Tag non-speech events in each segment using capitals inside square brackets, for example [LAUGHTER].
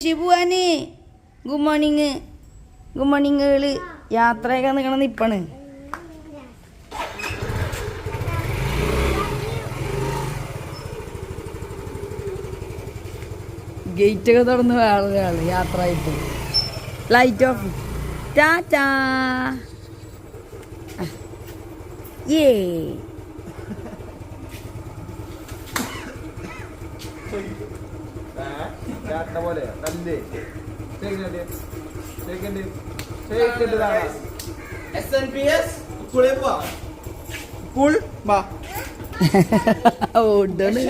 ഷിബുവാന് good morning good മോർണിംഗുകൾ യാത്രയൊക്കെ നിൽക്കണം നിപ്പാണ്. ഗേറ്റൊക്കെ തുറന്ന് വേറൊരാൾ യാത്ര ആയിട്ട് ലൈറ്റ് ഓഫ് ടാറ്റാ ഏ ചാട്ട പോലെ തല്ലേ ശരിക്കണ്ട് ശരിക്കണ്ട് ശരിക്കണ്ട് S N P S school വാ ഓടണ്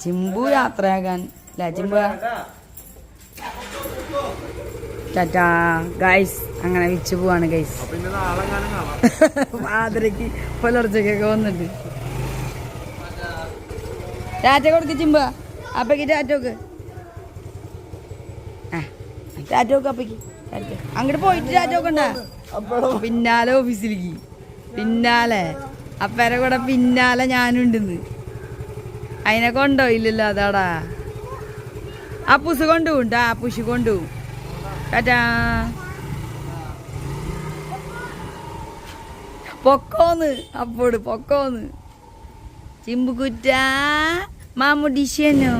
ചിമ്പു യാത്രയാകാൻ ചിമ്പു ടാറ്റാ. ഗൈസ് അങ്ങനെ വിച്ചു പോവാണ് ഗൈസ് മാതിരക്ക് പുലർച്ചക്കൊക്കെ വന്നിട്ട്. ടാറ്റ കൊടുക്ക് ചിമ്പ. അപ്പക്ക് ടാറ്റ നോക്ക് ആ ടാറ്റ നോക്ക് അപ്പക്ക് ടാറ്റ. അങ്ങോട്ട് പോയിട്ട് ടാറ്റ നോക്കണ്ട പിന്നാലെ ഓഫീസിലേക്ക്. പിന്നാലെ. അപ്പേരെ കൂടെ പിന്നാലെ ഞാനുണ്ടെന്ന്. അതിനെ കൊണ്ടോ ഇല്ലല്ലോ അതാടാ. ആ പുസ് കൊണ്ടുപോകും ആ പുഷ് കൊണ്ടുപോകും. ടാറ്റാ പൊക്കോന്ന്. അപ്പോട് പൊക്കോന്ന്. ചിമ്പുകുറ്റ മാമുടിശനോ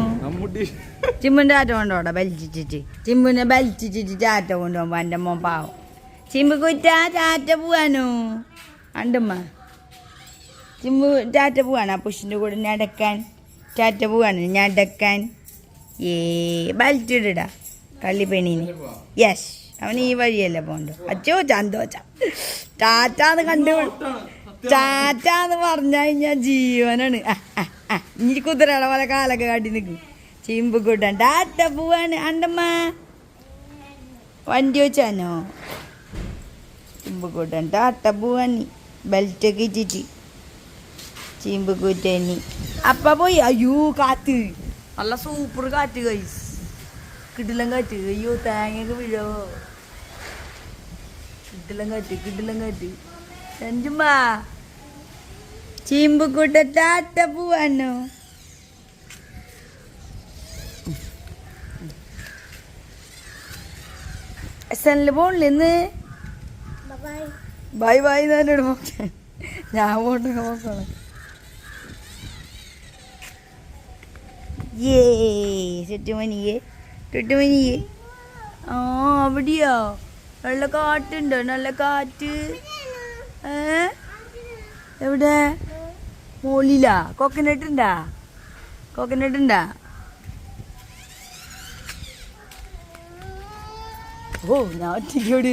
ചിമ്പിന്റെ ആറ്റ കൊണ്ടോടാ ബലിച്ചിട്ട് ചിമ്പിനെ ബലിച്ചിട്ട് ടാറ്റ കൊണ്ടുപോകുമ്പോ എന്റെ മോൻ പാവം. ചിമ്പുകുറ്റ ചാറ്റ പോവാനോ? അണ്ടമ്മ ചിമ്പു ചാറ്റ പോവാണ്. ആ പുഷിന്റെ കൂടെ നടക്കാൻ ചാറ്റ പോവാണ്. നടക്കാൻ ഏ ബലിച്ചിടാ കള്ളിപ്പെണീന് യെസ് അവൻ ഈ വഴിയല്ലേ പോണ്ടു അച്ചോ ചന്തോച്ച ടാറ്റാന്ന് കണ്ടു ടാറ്റാന്ന് പറഞ്ഞു കഴിഞ്ഞാൽ ജീവനാണ്. ഇനി കുതിരയുടെ പോലെ കാലൊക്കെ കാട്ടി നിൽക്കും ചീമ്പ് കൂട്ടാൻ. ടാറ്റ പോവാണ്. അണ്ടമ്മ. വണ്ടി വെച്ചാനോ? ചീമ്പ് കൂട്ടാൻ. ടാറ്റ പോവാനി ബെൽറ്റൊക്കെ ചീമ്പ് ചിമ്പുകൂറ്റനി അപ്പ പോയി. അയ്യോ കാറ്റ് നല്ല സൂപ്പർ കാറ്റ് കൈസ് കിടിലം കാറ്റ്. അയ്യോ തേങ്ങയൊക്കെ വീഴോ. കിടിലം കാറ്റ് കിടിലം കാറ്റ്. രഞ്ജുമ്മാ ചീമ്പുകൂട്ട ടാറ്റ പോവാനോ എസ്എനിൽ പോണില്ല ഇന്ന്? ബൈ. ബൈ എന്നോട് ഞാൻ പോട്ടൊക്കെ പോക്കണം ഏ ചുറ്റുമണിയേ ചുറ്റുമണിയേ ആ അവിടെയോ. നല്ല കാറ്റുണ്ടോ? നല്ല കാറ്റ്. ഏ? എവിടെ? മോളിലാ കോക്കനട്ട് ഉണ്ടാ? കോക്കനട്ട് ഉണ്ടാ? ഓ ഞാൻ ഒറ്റയ്ക്ക് ഓടി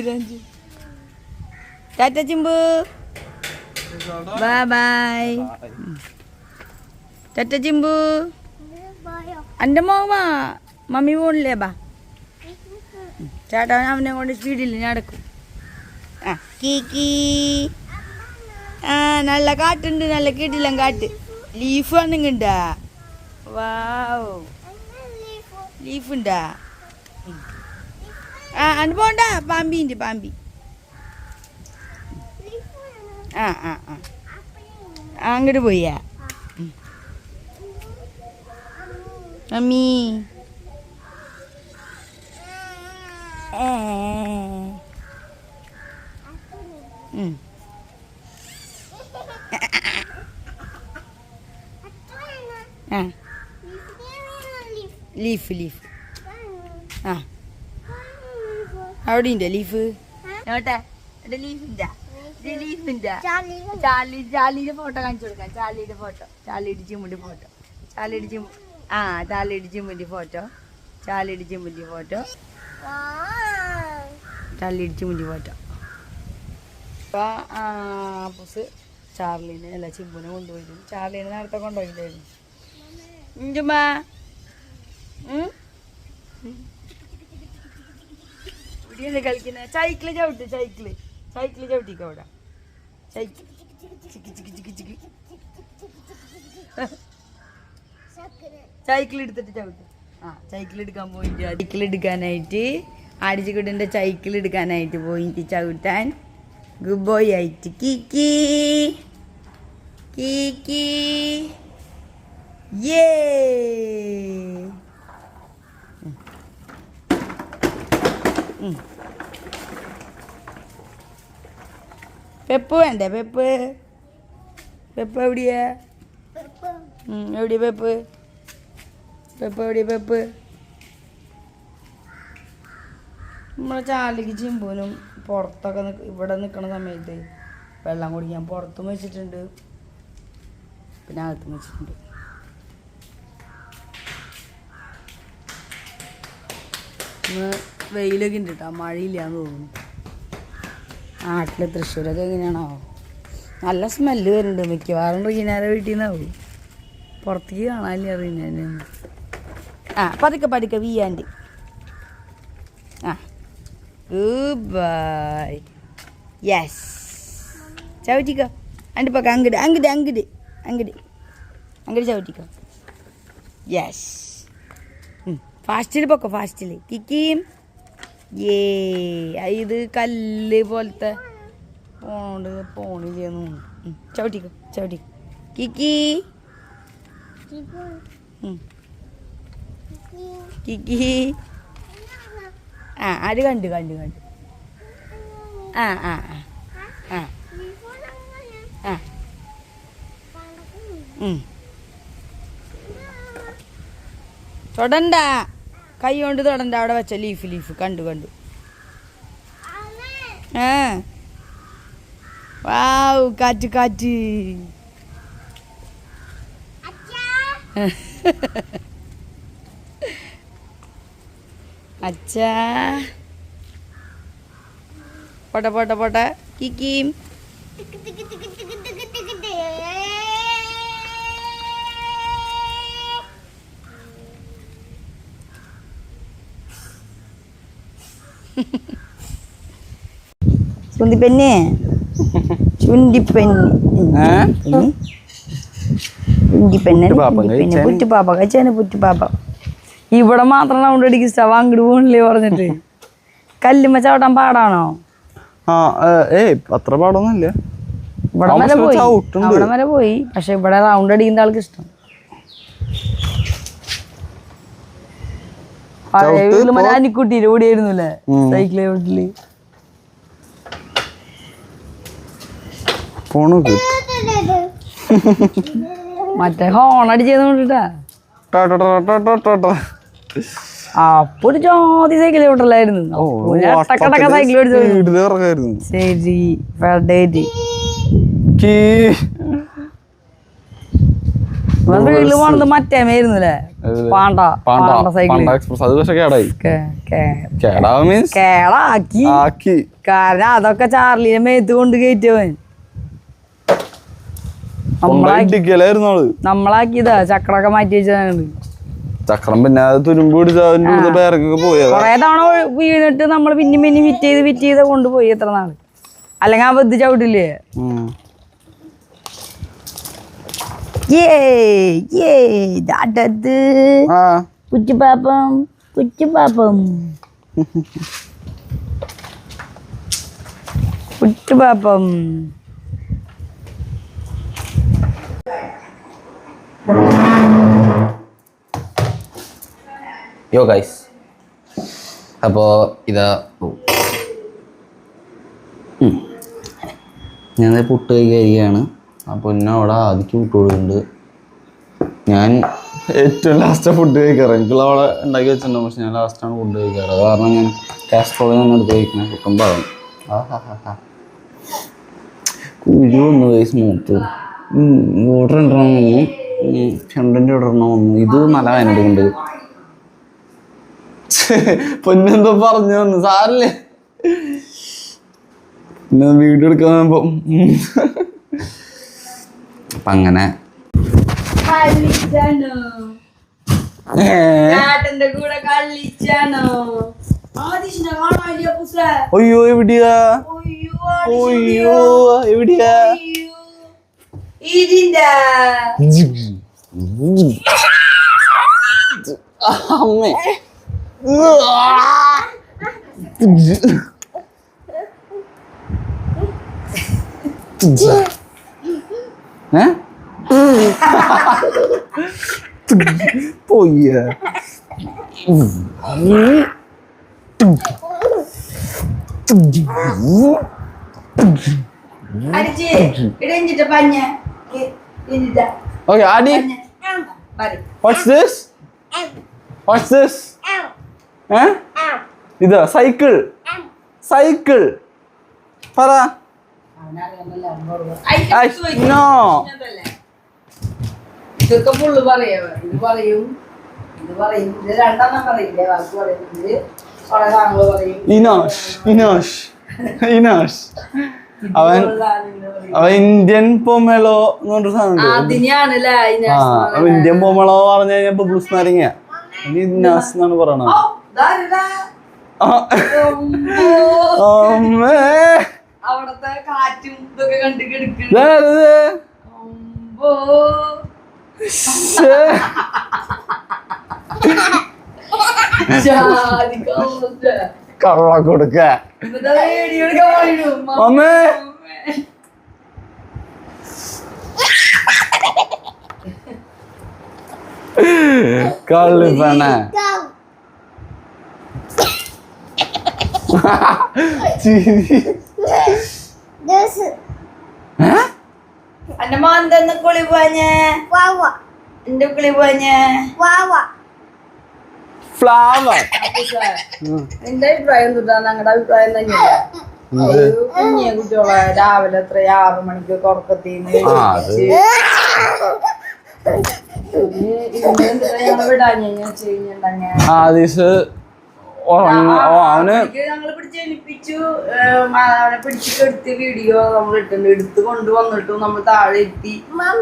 tata Chimbu. Bye bye tata Chimbu. എന്റെ മോമ്മ മമ്മി പോണില്ലേ ബാ? ചേട്ടാ അവനെ കൊണ്ട് സ്പീഡിൽ നടക്കും. ആ ആ നല്ല കാറ്റുണ്ട് നല്ല കിടിലം കാറ്റ്. ലീഫ് വന്നിങ്ങണ്ടാ? വാവ്. ലീഫ് ഉണ്ടാ? ആ അന്ന് പോണ്ട പാമ്പിണ്ട് പാമ്പി. ആ ആ ആ, അങ്ങോട്ട് പോയാ മമ്മി ഏ. ഉം. ആ ലീഫ് ലീഫ് ആ. അവിടെ ഉണ്ട് ലീഫ് ചാർലിയുടെ ഫോട്ടോ കാണിച്ചു കൊടുക്കാം. ചാർലിയുടെ ഫോട്ടോ ചാർലിയുടെ ചിമ്മുണ്ടി ഫോട്ടോ ചാർലിയുടെ ചിമ്മു ആ ചാർലിയുടെ ചിമ്മുണ്ടി ഫോട്ടോ ചാർലിയുടെ ചിമ്മുണ്ടി ഫോട്ടോ ചാർലിയുടെ ചിമ്മുണ്ടി ഫോട്ടോ അപ്പൊ ആ പുസ് ചാർലിനെ അല്ല ചിമ്പുനെ കൊണ്ടുപോയിരുന്നു. ചാർലിനെ നേരത്തെ കൊണ്ടുപോയില്ലായിരുന്നു. ഇഞ്ചുമ്മാ? ഇവിടെയാണ് സൈക്കിൾ സൈക്കിൾ എടുത്തിട്ട് ചവിട്ട്. ആ സൈക്കിൾ എടുക്കാൻ പോയിട്ട് സൈക്കിൾ എടുക്കാനായിട്ട് ആടിച്ചുകുട്ടന്റെ സൈക്കിൾ എടുക്കാനായിട്ട് പോയിട്ട് ചവിട്ടാൻ ഗുഡ് ബോയ് ആയിട്ട് കിക്കി. കിക്കി. യേ പെപ്പ് വേണ്ടേ? പെപ്പ്. പെപ്പ് എവിടെയാ? ഉം, എവിടെയാ പെപ്പ്? പെപ്പ് എവിടെയാ പെപ്പ്? നമ്മളെ ചാലിക്ക് ചിമ്പൂനും പുറത്തൊക്കെ ഇവിടെ നിൽക്കുന്ന സമയത്ത് വെള്ളം കുടിക്കാൻ പുറത്തും വെച്ചിട്ടുണ്ട്. പിന്നെ അകത്തും വെച്ചിട്ടുണ്ട്. ഇന്ന് വെയിലൊക്കെ ഉണ്ട് കേട്ടോ മഴയില്ലാന്ന് തോന്നുന്നു. നാട്ടിൽ തൃശ്ശൂരൊക്കെ എങ്ങനെയാണോ? നല്ല സ്മെല്ല് വരുന്നുണ്ട് മിക്കവാറും റീനാരെ വീട്ടിൽ നിന്നാവും പുറത്തേക്ക് കാണാനില്ല റീനാനെ. ആ പതുക്കെ പതുക്കെ വീയാന്റെ ആ. ഗുഡ് ബൈ യെസ് ചവിട്ടിക്കോ. അന്റെ പക്ക അങ്ങട് അങ്ങട് അങ്ങട് അങ്ങട്. അങ്ങട് ചവിട്ടിക്കോ. യെസ് ഫാസ്റ്റിൽ പൊക്കോ ഫാസ്റ്റിൽ കിക്കിയും ഏ ഇത് കല്ല് പോലത്തെ പോണോണ്ട് തോന്നുന്നു. ചവിട്ടിക്കോ ചവിട്ടിക്കോ. കിക്കി. കിക്കി. ആ അത് കണ്ട് കണ്ട് കണ്ട്. ആ ആ ആ. ആ. ഉം. തൊടണ്ട. കൈ കൊണ്ട് തൊടണ്ട അവിടെ വെച്ച ലീഫ് ലീഫ് കണ്ടു കണ്ടു. ഏ? വാവ് കാറ്റ് കാറ്റ്. അച്ഛാ. പോട്ടെ പോട്ടെ പോട്ടെ. കിക്കിയും ചുണ്ടിപ്പെന്നെ ചുണ്ടിപ്പെന്ന് ചുണ്ടിപ്പെന്നെ പുറ്റുപാപ്പ കഴിച്ചാണ് പുറ്റുപാപ്പ ഇവിടെ മാത്രം റൗണ്ട് അടിക്കും സ്റ്റവ് അങ്ങോട്ട് പോകണില്ലേ പറഞ്ഞിട്ട്? കല്ലുമ്മ ചവിട്ടാൻ പാടാണോ? ആ ഏയ് അത്ര പാടൊന്നുമില്ല. ഇവിടെ വരെ പോയി. അവിടെ വരെ പോയി. പക്ഷെ ഇവിടെ റൗണ്ട് അടിക്കുന്ന ആൾക്ക് ഇഷ്ടം പഴയ ചവിട്ട് വീട്ടിൽ മറ്റേ അനിക്കുട്ടിയിൽ ഓടിയായിരുന്നില്ലേ ഉം. സൈക്കിളെ വീട്ടിൽ. പോണോക്ക് മറ്റേ ഹോൺ അപ്പൊ ഒരു ജാതി സൈക്കിൾ ഓട്ടലായിരുന്നു ഓ ടക്കടക്ക സൈക്കിൾ ഓടിച്ചു വീട്ടിൽ ഇറങ്ങായിരുന്നു. ശരി വീട്ടിൽ പോണത് മറ്റേ? പാണ്ട പാണ്ട സൈക്കിൾ എക്സ്പ്രസ് അത് പക്ഷെ കേടായി. കേടാവ് മീൻസ് ആക്കി. കാരണം അതൊക്കെ ചാർലിനെ മേത്ത് കൊണ്ട് കയറ്റിയവൻ. നമ്മളാക്കിയതാ ചക്രമൊക്കെ മാറ്റി വെച്ചതാണ്. ചക്രം പിന്നെ അത് തുരുമ്പ് പിടിച്ച അതിന്റെ ഉള്ളിൽ പേരക്കൊക്കെ പോയതാ കൊറേ തവണ വീണിട്ട് നമ്മൾ പിന്നെ പിന്നെ ഫിറ്റ് ചെയ്ത് ഫിറ്റ് ചെയ്ത് കൊണ്ടുപോയി എത്ര നാൾ. അല്ലെങ്കിൽ ആ ബദ്ധി ചവിട്ടില്ലേ. ഏ ഏ ദാട്ടത്ത് ആ. കുറ്റിപ്പാപ്പം കുറ്റിപ്പാപ്പം കുറ്റിപ്പാപ്പം യോ ഗൈസ് അപ്പോൾ ഇതാ ഞാൻ പുട്ട് പുട്ട് കഴിക്കുകയാണ് അപ്പോൾ എന്നെ അവിടെ ആദ്യം വിട്ടു ഞാൻ ഏറ്റവും ലാസ്റ്റ് ഫുഡ് കഴിക്കാറ്. എനിക്കുള്ള അവിടെ ഉണ്ടാക്കി വെച്ചിട്ടുണ്ട് പക്ഷെ ഞാൻ ലാസ്റ്റാണ് ഫുഡ് കഴിക്കാറ്. അത് കാരണം ഞാൻ കാസ്ട്രോളിൽ നിന്ന് എടുത്ത് കഴിക്കുന്ന ഭാഗം കുരു ഒന്ന് വയസ്സ് മൂത്ത് ഓർഡർ ഇടണം. ഫ്രണ്ടിന്റെ ചണ്ടന്റെ ഇടണം വന്നു. ഇത് നല്ല വേനെടുക്കുന്നുണ്ട് പൊന്നെന്തോ പറഞ്ഞു തന്നു സാറില്ലേ പിന്നെ വീഡിയോ എടുക്കാൻ പോകുമ്പോ അപ്പം അങ്ങനെ അയ്യോ എവിടെയാ? അയ്യോ എവിടെയാ? ഇതിന്റെ. അമ്മേ. ഏ പോയ അടിച്ച് ഇടഞ്ഞിട്ട് പഞ്ഞ ഇഞ്ചിട്ട ഓക്കെ ആടി പഞ്ഞ പറ വാട്ട്സ് ദിസ് വാട്ട്സ് ദിസ് ഏ ഇത് സൈക്കിൾ സൈക്കിൾ പറ ഐ, no. ഇതൊക്കെ ഫുള്ള് പറയോ ഇത് പറയും. ഇത് പറയും. ഇത് രണ്ടെണ്ണം പറയില്ലേ? വാക്ക് പറയും ഇത് കുറെ സാധനങ്ങൾ പറയും. ഇനോഷ് ഇനോഷ് ഇനോഷ്. അവൻ അവൻ ഇന്ത്യൻ പൊമേളോ എന്ന് പറഞ്ഞൊരു സാധനം ആ അവൻ ഇന്ത്യൻ പൊമേളോ പറഞ്ഞു കഴിഞ്ഞാൽ ബ്ലൂസ് നാരങ്ങ ഇനി ഇന്നാസ് എന്നാണ് പറയണത്. ഓ അമ്മേ. അവിടത്തെ കാറ്റും ഇതൊക്കെ കണ്ടു കിടക്കുന്നത്. കള്ള കൊടുക്ക. അമ്മേ കള്ളി പെണ്ണ. അന്റെ മാന്തെന്ന് കുളി പോഞ്ഞേ എന്റെ കുളി പോഞ്ഞേ ഫ്ലവർ എന്റെ അഭിപ്രായം തൊട്ടാ ഞങ്ങളുടെ അഭിപ്രായം തന്നെയല്ല? കുഞ്ഞിയ കുട്ടികളെ രാവിലെ എത്ര ആറു മണിക്ക് ഉറക്കത്തിന്ന് വിടാഞ്ഞു? വെച്ച് കഴിഞ്ഞിട്ടുണ്ടെങ്കിൽ ഓ അവന് ഞങ്ങൾ പിടിച്ചെണിപ്പിച്ചു അവനെ പിടിച്ചിട്ട് വീഡിയോ നമ്മൾ ഇട്ടുണ്ട് എടുത്ത് കൊണ്ടുവന്നിട്ടു നമ്മൾ താഴെ എത്തി.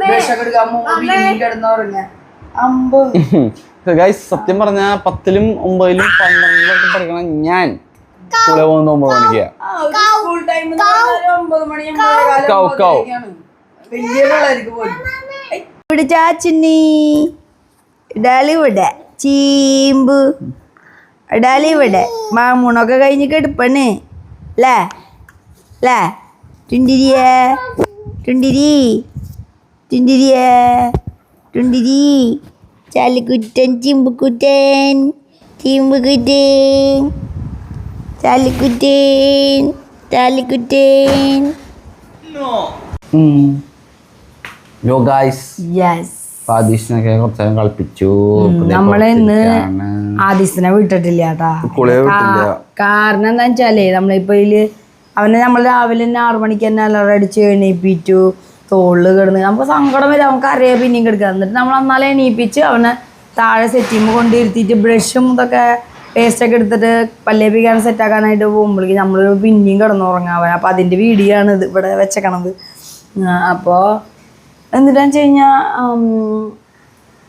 വിഷമൊക്കെ എടുക്കാൻ പോകുമ്പോൾ കിടന്നുറങ്ങ അമ്പോ. [LAUGHS] ഗൈസ് സത്യം പറഞ്ഞ പത്തിലും ഒമ്പതിലും പന്ത്രണ്ടിലൊക്കെ പഠിക്കണ ഞാൻ സ്കൂളിൽ പോകുന്ന ഒമ്പത് മണിക്കാണ് സ്കൂൾ ടൈം ഒമ്പത് മണി കൗ, കൗ. വലിയ പിള്ളേർക്ക് പോലും. പിടിച്ചാ ചിന്നി. ഇടാലിവിടെ ചീമ്പ്. ഇടാലിവിടെ മാമൂണൊക്കെ കഴിഞ്ഞ് കെടുപ്പണ് അല്ലേ അല്ലേ ടുണ്ടിരിയേ ടുണ്ടിരി ടുണ്ടിരിയേ ടുണ്ടിരി ചാലിക്കുറ്റൻ ചിമ്പുക്കുറ്റൻ ചിമ്പുക്കുറ്റൻ. ചാലിക്കുറ്റൻ ചാലിക്കുറ്റൻ. യോ ഗൈസ് യെസ് ആദീഷിനൊക്കെ കുറച്ച് കളിപ്പിച്ചു. നമ്മളെ ഇന്ന് ആദിസിനെ വിട്ടിട്ടില്ല കേട്ടാ. കാരണം എന്താ വെച്ചാലേ നമ്മളിപ്പോ ഇതിൽ അവനെ നമ്മൾ രാവിലെ തന്നെ ആറു മണിക്ക് തന്നെ അലറ അടിച്ച് എണീപ്പിച്ചു തോളിൽ കിടന്ന്. നമുക്ക് സങ്കടം വരും നമുക്ക് അറിയാം പിന്നെയും കിടക്കുക എന്നിട്ട് നമ്മൾ അന്നാലെ എണീപ്പിച്ച് അവനെ താഴെ സെറ്റിമ്മ കൊണ്ടിരുത്തിയിട്ട് ബ്രഷും ഇതൊക്കെ പേസ്റ്റ് ഒക്കെ എടുത്തിട്ട് പല്ലേപ്പിക്കാൻ സെറ്റാക്കാനായിട്ട് പോകുമ്പോഴേക്കും നമ്മൾ പിന്നെയും കിടന്നുറങ്ങാവൻ അപ്പം അതിന്റെ വീഡിയോ ആണ് ഇത് ഇവിടെ വെച്ചേക്കണത്. അപ്പോൾ എന്നിട്ടാന്ന് വെച്ച് കഴിഞ്ഞാൽ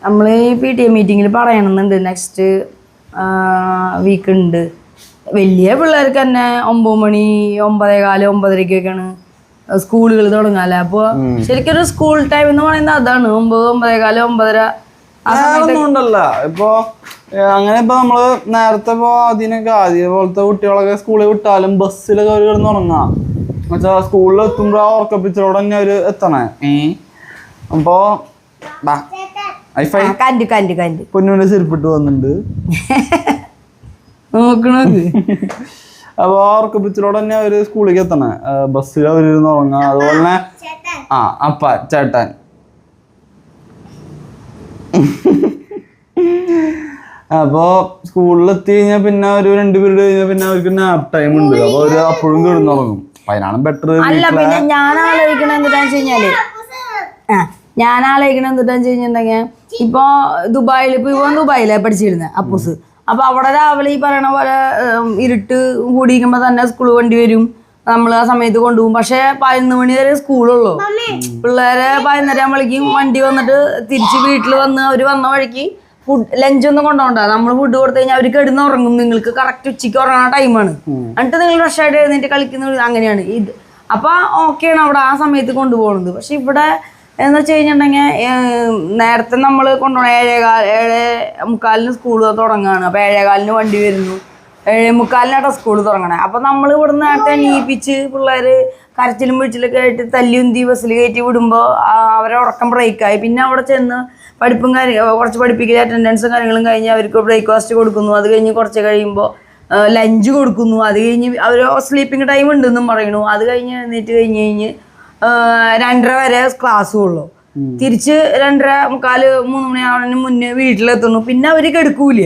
നമ്മൾ ഈ പി ടി എ മീറ്റിങ്ങിൽ പറയണമെന്നുണ്ട് നെക്സ്റ്റ് വീക്ക് ഉണ്ട് വലിയ പിള്ളേർക്ക് തന്നെ ഒമ്പത് മണി ഒമ്പതേ കാൽ ഒമ്പതരക്കൊക്കെയാണ് സ്കൂളുകൾ തുടങ്ങാല്ലേ? അപ്പോൾ ശരിക്കും ഒരു സ്കൂൾ ടൈം എന്ന് പറയുന്നത് അതാണ്. ഒമ്പത് ഒമ്പതേ കാൽ ഒമ്പതര ഉണ്ടല്ല. ഇപ്പൊ അങ്ങനെ ഇപ്പൊ നമ്മൾ നേരത്തെ ഇപ്പൊ അതിനൊക്കെ ആദ്യം പോലത്തെ കുട്ടികളൊക്കെ സ്കൂളിൽ വിട്ടാലും ബസ്സിലൊക്കെ അവർ കിടന്ന് ഉറങ്ങാം. എന്നുവെച്ചാ സ്കൂളിൽ എത്തുമ്പോ ആ ഉറക്കപ്പിച്ചോടെ തന്നെ അവർ എത്തണേ. ഏ? അപ്പോ കണ്ട് കണ്ട് കണ്ട്. പൊന്നുവിന്റെ ചെരുപ്പിട്ട് വന്നിട്ടുണ്ട്. [LAUGHS] നോക്കണത്. അപ്പൊ ആ ഉറക്കപ്പിച്ചിലൂടെ തന്നെ അവർ സ്കൂളിലേക്ക് എത്തണേ. ബസ്സിൽ അവർ ഇരുന്ന് ഉറങ്ങാം. അതുപോലെ തന്നെ ആ അപ്പ ചേട്ടൻ. അപ്പോ സ്കൂളിൽ എത്തി കഴിഞ്ഞാൽ പിന്നെ ഒരു രണ്ട് പീരീഡ് കഴിഞ്ഞാൽ പിന്നെ അവർക്ക് നാപ്പ് ടൈം ഉണ്ട്. അപ്പൊ അവർ അപ്പോഴും കിടന്നുറങ്ങും. അപ്പൊ അതിനാണ് ബെറ്റർ അല്ല പിന്നെ ഞാൻ ആലോചിക്കണ എന്താണെന്ന് വെച്ച് കഴിഞ്ഞാൽ ആ. ഞാൻ ആലോചിക്കണ എന്താന്ന് വെച്ച് കഴിഞ്ഞിട്ടുണ്ടെങ്കിൽ ഇപ്പൊ ദുബായിൽ ഇപ്പൊ ഇവൻ ദുബായിലെ പഠിച്ചിരുന്നത് അപ്പൂസ്. അപ്പൊ അവിടെ രാവിലെ ഈ പറയണ പോലെ ഇരുട്ട് കൂടിയിരിക്കുമ്പോ തന്നെ സ്കൂൾ വണ്ടി വരും. നമ്മൾ ആ സമയത്ത് കൊണ്ടുപോകും. പക്ഷെ പതിനൊന്ന് മണി വരെ സ്കൂളുള്ളൂ. പിള്ളേരെ പതിനൊന്നര ആകുമ്പോഴേക്കും വണ്ടി വന്നിട്ട് തിരിച്ച് വീട്ടിൽ വന്ന് അവർ വന്ന വഴിക്ക് ഫുഡ് ലഞ്ചൊന്നും കൊണ്ടുപോകണ്ട നമ്മൾ ഫുഡ് കൊടുത്തു കഴിഞ്ഞാൽ അവർ കിടന്ന് ഉറങ്ങും. നിങ്ങൾക്ക് കറക്റ്റ് ഉച്ചയ്ക്ക് ഉറങ്ങുന്ന ടൈമാണ് എന്നിട്ട് നിങ്ങൾ ഫ്രഷായിട്ട് എഴുന്നേറ്റ് കളിക്കുന്ന അങ്ങനെയാണ്. ഇത് അപ്പൊ ഓക്കെയാണ് അവിടെ ആ സമയത്ത് കൊണ്ടുപോകുന്നത്. പക്ഷെ ഇവിടെ എന്ന് വെച്ച് കഴിഞ്ഞിട്ടുണ്ടെങ്കിൽ നേരത്തെ നമ്മൾ കൊണ്ടുപോകണം ഏഴേകാൽ ഏഴേ മുക്കാലിന് സ്കൂൾ തുടങ്ങുകയാണ് അപ്പോൾ ഏഴേകാലിന് വണ്ടി വരുന്നു. ഏഴേ മുക്കാലിനാട്ടോ സ്കൂൾ തുടങ്ങണേ. അപ്പോൾ നമ്മൾ ഇവിടുന്ന് നേരത്തെ എണീപ്പിച്ച് പിള്ളേർ കരച്ചിലും പിടിച്ചിലൊക്കെ ആയിട്ട് തല്ലിയുന്തി ബസ്സിൽ കയറ്റി വിടുമ്പോൾ അവരെ ഉറക്കം ബ്രേക്കായി പിന്നെ അവിടെ ചെന്ന് പഠിപ്പും കാര്യം കുറച്ച് പഠിപ്പിക്കൽ അറ്റൻഡൻസും കാര്യങ്ങളും കഴിഞ്ഞ് അവർക്ക് ബ്രേക്ക്ഫാസ്റ്റ് കൊടുക്കുന്നു. അത് കഴിഞ്ഞ് കുറച്ച് കഴിയുമ്പോൾ ലഞ്ച് കൊടുക്കുന്നു. അത് കഴിഞ്ഞ് അവർ സ്ലീപ്പിംഗ് ടൈം ഉണ്ടെന്നും പറയണു അത് കഴിഞ്ഞ് എഴുന്നേറ്റ് കഴിഞ്ഞ് കഴിഞ്ഞ് രണ്ടര വരെ ക്ലാസ് ഉള്ളൂ. തിരിച്ച് രണ്ടര മുക്കാൽ മൂന്ന് മണിയാവുന്നതിന് മുന്നേ വീട്ടിലെത്തുന്നു. പിന്നെ അവർ കെടുക്കൂല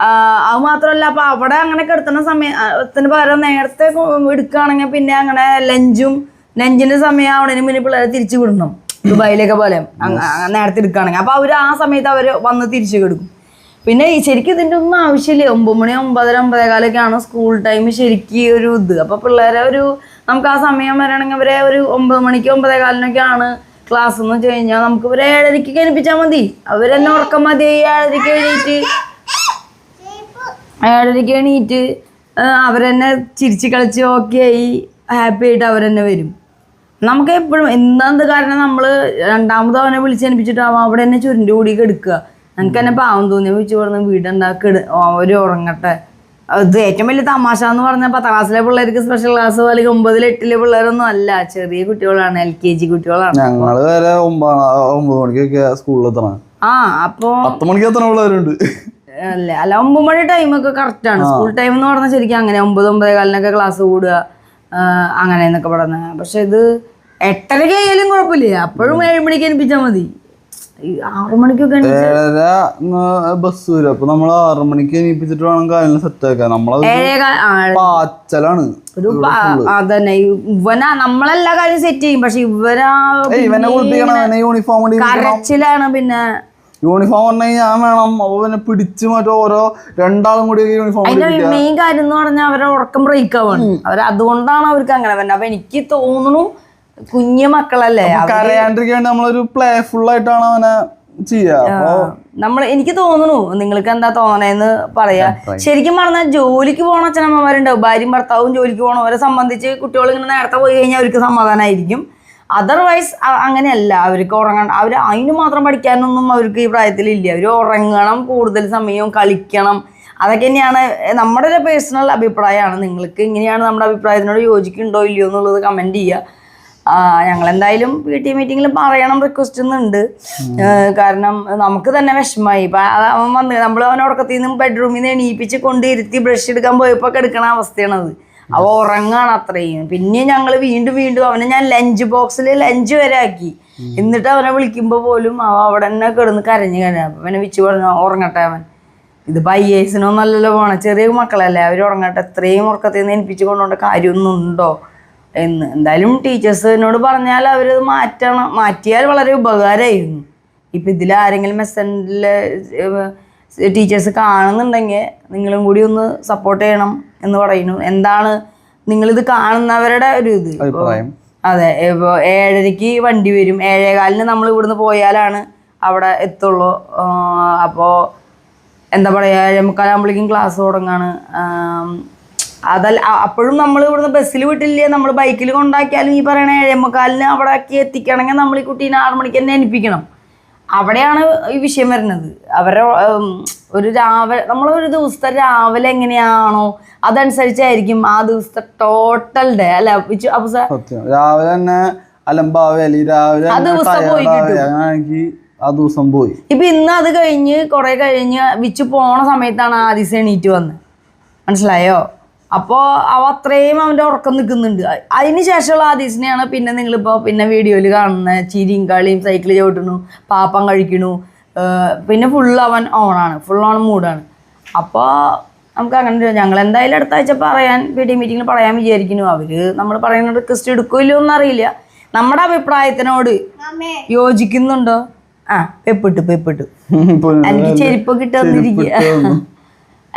ആ, അത് മാത്രമല്ല അപ്പൊ അവിടെ അങ്ങനെ കിടത്തുന്ന സമയത്തിന് പകരം നേരത്തെ എടുക്കുകയാണെങ്കിൽ പിന്നെ അങ്ങനെ ലഞ്ചും ലഞ്ചിന്റെ സമയം ആവണതിന് മുന്നേ പിള്ളേരെ തിരിച്ചു വിടണം. ദുബായിലൊക്കെ പോലെ. നേരത്തെ എടുക്കുകയാണെങ്കിൽ. അപ്പൊ അവർ ആ സമയത്ത് അവർ വന്ന് തിരിച്ചു കിടക്കും. പിന്നെ ശരിക്കും ഇതിന്റെ ഒന്നും ആവശ്യമില്ല. ഒമ്പത് മണി ഒമ്പതര ഒമ്പതേകാലൊക്കെയാണ് സ്കൂൾ ടൈം ശരിക്കും ഒരു ഇത്. അപ്പൊ പിള്ളേരെ ഒരു നമുക്ക് ആ സമയം വരണമെങ്കിൽ അവരെ ഒരു ഒമ്പത് മണിക്ക് ഒമ്പതേ കാലിനൊക്കെയാണ് ക്ലാസ് എന്ന് വെച്ച് കഴിഞ്ഞാൽ നമുക്ക് ഇവരെ ഏഴരയ്ക്ക് കഴിപ്പിച്ചാൽ മതി. അവരെന്നെ ഉറക്കം മതി. ഏഴരയ്ക്ക് എണീറ്റ്. ഏഴരയ്ക്ക് എണീറ്റ് അവരെന്നെ ചിരിച്ച് കളിച്ച് ഓക്കെ ആയി ഹാപ്പി ആയിട്ട് അവരെന്നെ വരും. നമുക്ക് എപ്പോഴും എന്താന്ത് കാരണം നമ്മൾ രണ്ടാമത് അവനെ വിളിച്ചേൽപ്പിച്ചിട്ടാവും അവിടെ തന്നെ ചുരുണ്ടി കൂടി എടുക്കുക. എനിക്ക് തന്നെ പാവം തോന്നി വിളിച്ച് പറഞ്ഞ വീടുണ്ടാക്കി അവർ ഉറങ്ങട്ടെ. അത് ഏറ്റവും വലിയ തമാശ എന്ന് പറഞ്ഞാൽ പത്താം ക്ലാസ്സിലെ പിള്ളേർക്ക് സ്പെഷ്യൽ ക്ലാസ് അല്ലെങ്കിൽ ഒമ്പതിൽ എട്ടിലെ പിള്ളേരൊന്നും അല്ല. ചെറിയ കുട്ടികളാണ് എൽ കെ ജി കുട്ടികളാണ്. ഞങ്ങൾ വരെ ഒമ്പത് മണിക്കൊക്കെ സ്കൂളിൽ എത്തണം ആ അപ്പോ പത്ത് മണിക്ക് എത്തണ പിള്ളേരുണ്ട്. അല്ല അല്ല ഒമ്പത് മണി ടൈമൊക്കെ കറക്റ്റ് ആണ്. സ്കൂൾ ടൈം എന്ന് പറഞ്ഞാൽ ശരിക്കും അങ്ങനെ ഒമ്പത് ഒമ്പതേ കാലിനൊക്കെ ക്ലാസ് കൂടുക അങ്ങനെ എന്നൊക്കെ പറഞ്ഞ പക്ഷെ ഇത് എട്ടരയ്ക്ക് ആയാലും കുഴപ്പമില്ല. അപ്പോഴും ഏഴ് മണിക്ക് എനിപ്പിച്ചാൽ മതി. ഏഴര ബസ് വരും. അപ്പൊ നമ്മൾ ആറു മണിക്ക് എണീപ്പിച്ചിട്ട് വേണം കാര്യങ്ങൾ സെറ്റ് ആക്കാൻ. നമ്മളത് പാച്ചലാണ്. അതന്നെ. ഇവനാ നമ്മളെല്ലാ കാര്യം സെറ്റ് ചെയ്യും. പക്ഷെ ഇവനാ ഇവനെ കുളിപ്പിക്കണം. യൂണിഫോം കരച്ചിലാണ് പിന്നെ. യൂണിഫോം പറഞ്ഞു ഞാൻ വേണം. അപ്പൊ പിന്നെ പിടിച്ച് മറ്റോ ഓരോ രണ്ടാളും കൂടി യൂണിഫോം അതിന്റെ മെയിൻ കാര്യം എന്ന് പറഞ്ഞാൽ അവരെ ഉറക്കം ബ്രേക്ക് ആവാണ്. അവർ അതുകൊണ്ടാണ് അവർക്ക് അങ്ങനെ വരുന്നത് അപ്പൊ എനിക്ക് തോന്നുന്നു കുഞ്ഞു മക്കളല്ലേ? വേണ്ടി നമ്മളൊരു പ്ലേഫുൾ ആയിട്ടാണ് അവനെ നമ്മൾ എനിക്ക് തോന്നുന്നു നിങ്ങൾക്ക് എന്താ തോന്നണേന്ന് പറയാ. ശരിക്കും പറഞ്ഞാൽ ജോലിക്ക് പോണ അച്ഛനമ്മമാരുണ്ടാവും ഭാര്യയും ഭർത്താവും ജോലിക്ക് പോണവരെ സംബന്ധിച്ച് കുട്ടികൾ ഇങ്ങനെ നേരത്തെ പോയി കഴിഞ്ഞാൽ അവർക്ക് സമാധാനമായിരിക്കും അതർവൈസ് അങ്ങനെയല്ല. അവർക്ക് ഉറങ്ങണം. അവർ അതിന് മാത്രം പഠിക്കാനൊന്നും അവർക്ക് ഈ പ്രായത്തിൽ ഇല്ല അവർ ഉറങ്ങണം കൂടുതൽ സമയവും കളിക്കണം. അതൊക്കെ തന്നെയാണ് നമ്മുടെ ഒരു പേഴ്സണൽ അഭിപ്രായമാണ്. നിങ്ങൾക്ക് ഇങ്ങനെയാണ് നമ്മുടെ അഭിപ്രായത്തിനോട് യോജിക്കുന്നുണ്ടോ ഇല്ലയോ എന്നുള്ളത് കമന്റ് ചെയ്യുക ഞങ്ങൾ എന്തായാലും പി ടി മീറ്റിങ്ങിൽ പറയണം റിക്വസ്റ്റ് ഉണ്ട് കാരണം നമുക്ക് തന്നെ വിഷമമായി. ഇപ്പം അവൻ വന്ന് നമ്മൾ അവൻ ഉറക്കത്തിൽ നിന്ന് ബെഡ്റൂമിൽ നിന്ന് എണീപ്പിച്ച് കൊണ്ടിരുത്തി ബ്രഷ് എടുക്കാൻ പോയപ്പോൾ കിടക്കണ അവസ്ഥയാണത്. അവ ഉറങ്ങാണ് അത്രയും. പിന്നെ ഞങ്ങൾ വീണ്ടും വീണ്ടും അവനെ ഞാൻ ലഞ്ച് ബോക്സിൽ ലഞ്ച് വരെ ആക്കി. എന്നിട്ട് അവനെ വിളിക്കുമ്പോൾ പോലും അവ അവിടെ തന്നെ കിടന്ന് കരഞ്ഞു കരഞ്ഞു. അപ്പം അവനെ വിച്ച് പറഞ്ഞു ഉറങ്ങട്ടെ അവൻ. ഇത് ബയ്യേഴ്സിനൊന്നല്ലല്ലോ പോണേ. ചെറിയ മക്കളല്ലേ അവർ ഉറങ്ങട്ടെ. എത്രയും ഉറക്കത്തിൽ നിന്ന് എനിപ്പിച്ച് കൊണ്ടുപോകേണ്ട കാര്യമൊന്നും ഉണ്ടോ എന്ന്. എന്തായാലും ടീച്ചേഴ്സിനോട് പറഞ്ഞാൽ അവരത് മാറ്റണം. മാറ്റിയാൽ വളരെ ഉപകാരമായിരുന്നു. ഇപ്പം ഇതിൽ ആരെങ്കിലും മെസ്സഞ്ചിലെ ടീച്ചേഴ്സ് കാണുന്നുണ്ടെങ്കിൽ നിങ്ങളും കൂടി ഒന്ന് സപ്പോർട്ട് ചെയ്യണം എന്ന് പറയുന്നു. എന്താണ് നിങ്ങളിത് കാണുന്നവരുടെ ഒരു ഇത്. അതെ ഇപ്പോൾ ഏഴരയ്ക്ക് വണ്ടി വരും. ഏഴേകാലിന് നമ്മൾ ഇവിടുന്ന് പോയാലാണ് അവിടെ എത്തുള്ളൂ. അപ്പോൾ എന്താ പറയുക ഏഴേമുക്കാലാകുമ്പോഴേക്കും ക്ലാസ് തുടങ്ങാണ്. അതല്ല അപ്പോഴും നമ്മൾ ഇവിടുന്ന് ബസ്സിൽ വിട്ടില്ല? നമ്മൾ ബൈക്കിൽ കൊണ്ടാക്കിയാലും ഈ പറയണ ഏഴേമുക്കാലിന് അവിടെ ആക്കി എത്തിക്കണമെങ്കിൽ നമ്മൾ ഈ കുട്ടീനെ ആറു മണിക്ക് തന്നെ എനിപ്പിക്കണം അവിടെയാണ് ഈ വിഷയം വരുന്നത്. അവരെ ഒരു രാവിലെ നമ്മളൊരു ദിവസത്തെ രാവിലെ എങ്ങനെയാണോ അതനുസരിച്ചായിരിക്കും ആ ദിവസത്തെ ടോട്ടൽ ഡേ അല്ല രാവിലെ തന്നെ അലമ്പാവേ അല്ലെങ്കിൽ രാവിലെ ആ ദിവസം പോയി കിട്ടും. ആ ദിവസം പോയി. ഇപ്പൊ ഇന്ന് അത് കഴിഞ്ഞ് കുറെ കഴിഞ്ഞ് വിച്ച് പോണ സമയത്താണ് ആദിസ് എണീറ്റ് വന്നത് മനസ്സിലായോ? അപ്പോൾ അവ അത്രയും അവന്റെ ഉറക്കം നിൽക്കുന്നുണ്ട്. അതിന് ശേഷമുള്ള ആദീസിനെയാണ് പിന്നെ നിങ്ങളിപ്പോൾ പിന്നെ വീഡിയോയിൽ കാണുന്ന. ചിരിയും കളിയും സൈക്കിൾ ചവിട്ടണു പാപ്പം കഴിക്കണു പിന്നെ ഫുൾ അവൻ ഓണാണ് ഫുൾ ഓൺ മൂഡാണ് അപ്പോൾ നമുക്ക് അങ്ങനെ ഞങ്ങൾ എന്തായാലും അടുത്ത ആഴ്ച പറയാൻ പി ടി മീറ്റിങ്ങിൽ പറയാൻ വിചാരിക്കുന്നു. അവർ നമ്മൾ പറയുന്ന റിക്വസ്റ്റ് എടുക്കുമല്ലോ എന്നറിയില്ല. നമ്മുടെ അഭിപ്രായത്തിനോട് യോജിക്കുന്നുണ്ടോ? ആ പെപ്പിട്ടു പെപ്പിട്ടു. എനിക്ക് [LAUGHS] ചെരുപ്പൊക്കെ ഇട്ട് തന്നിരിക്കുക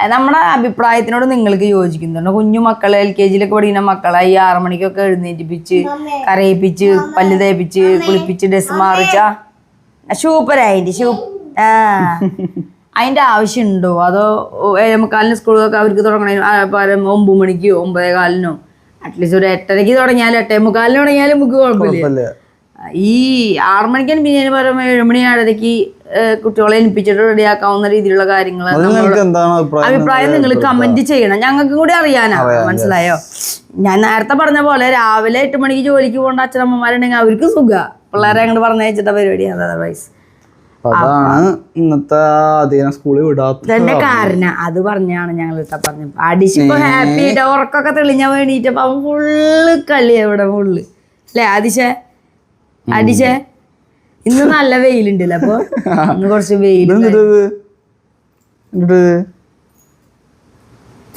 നമ്മുടെ അഭിപ്രായത്തിനോട് നിങ്ങൾക്ക് യോജിക്കുന്നുണ്ടോ? കുഞ്ഞു മക്കളെ എൽ കെ ജിയിലൊക്കെ പഠിക്കുന്ന മക്കളെ ഈ ആറു മണിക്കൊക്കെ എഴുന്നേറ്റിപ്പിച്ച് കരയിപ്പിച്ച് പല്ല് തേപ്പിച്ച് കുളിപ്പിച്ച് ഡ്രസ് മാറിച്ച സൂപ്പറായിട്ട് ഷൂ ആ. അതിന്റെ ആവശ്യമുണ്ടോ? അതോ ഏഴേമുക്കാലിന് സ്കൂളൊക്കെ അവർക്ക് തുടങ്ങണ ഒമ്പത് മണിക്കോ ഒമ്പതേ കാലിനോ? അറ്റ്ലീസ്റ്റ് ഒരു എട്ടരയ്ക്ക് തുടങ്ങിയാലും എട്ടേ മുക്കാലിന് തുടങ്ങിയാലും നമുക്ക് കുഴപ്പമില്ല. ഈ ആറു മണിക്കാൻ ബിരിയാണി പറയുമ്പോൾ ഏഴ് മണി ഏഴരയ്ക്ക് ഏഹ്, കുട്ടികളെ എനിപ്പിച്ചിട്ട് റെഡിയാക്കാവുന്ന രീതിയിലുള്ള കാര്യങ്ങൾ അഭിപ്രായം? നിങ്ങൾ കമന്റ് ചെയ്യണം. ഞങ്ങൾക്കും കൂടി അറിയാനാ. മനസ്സിലായോ? ഞാൻ നേരത്തെ പറഞ്ഞ പോലെ രാവിലെ എട്ട് മണിക്ക് ജോലിക്ക് പോകേണ്ട അച്ഛനമ്മമാരുണ്ടെങ്കിൽ അവർക്ക് സുഖ. പിള്ളേരെ അങ്ങോട്ട് പറഞ്ഞയച്ചിട്ട പരിപാടിയാണ് അതർവൈസ് അതാണ് ഇന്നത്തെ അധികം സ്കൂളിൽ വിടാത്ത കാരണം. അത് പറഞ്ഞാണ് ഞങ്ങൾ പറഞ്ഞു അടിച്ചിപ്പോ ഹാപ്പി ഉറക്കൊക്കെ തെളിഞ്ഞ വേണ്ടിട്ടപ്പോ അവൻ ഫുള്ള് കളിയാ ഇവിടെ ഫുള്ള് അല്ലേ ആദിശേ? അടിശേ ഇന്ന് നല്ല വെയിലുണ്ടല്ലോ അപ്പൊ ഇന്ന് കുറച്ച് വെയിൽ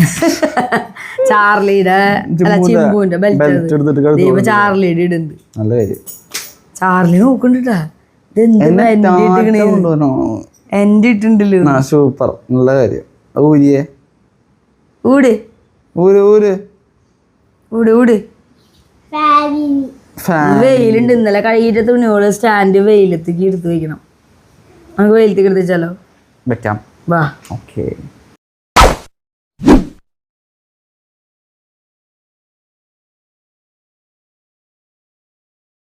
[LAUGHS] ചാർലിയുടെ അല്ല ചിമ്പുവിന്റെ ബെൽറ്റ് ചാർലിയുടെ ഇടുന്നുണ്ട് നല്ല കാര്യം. ചാർലി നോക്കണ്ടിട്ടാ. എന്റെ ഇട്ടുണ്ടല്ലോ. സൂപ്പർ നല്ല കാര്യം. ഊരിയേ. ഊട്. ഊര് ഊര്. ഊട് ഊട്. വെയിലുണ്ട്. ഇന്നലെ കഴിയിട്ട് തുണിയോട് സ്റ്റാൻഡ് വെയിലത്തേക്ക് എടുത്ത് വെക്കണം. നമുക്ക് വെയിലത്തേക്ക് എടുത്ത് വെച്ചാലോ? വെക്കാം. വാ. ഓക്കെ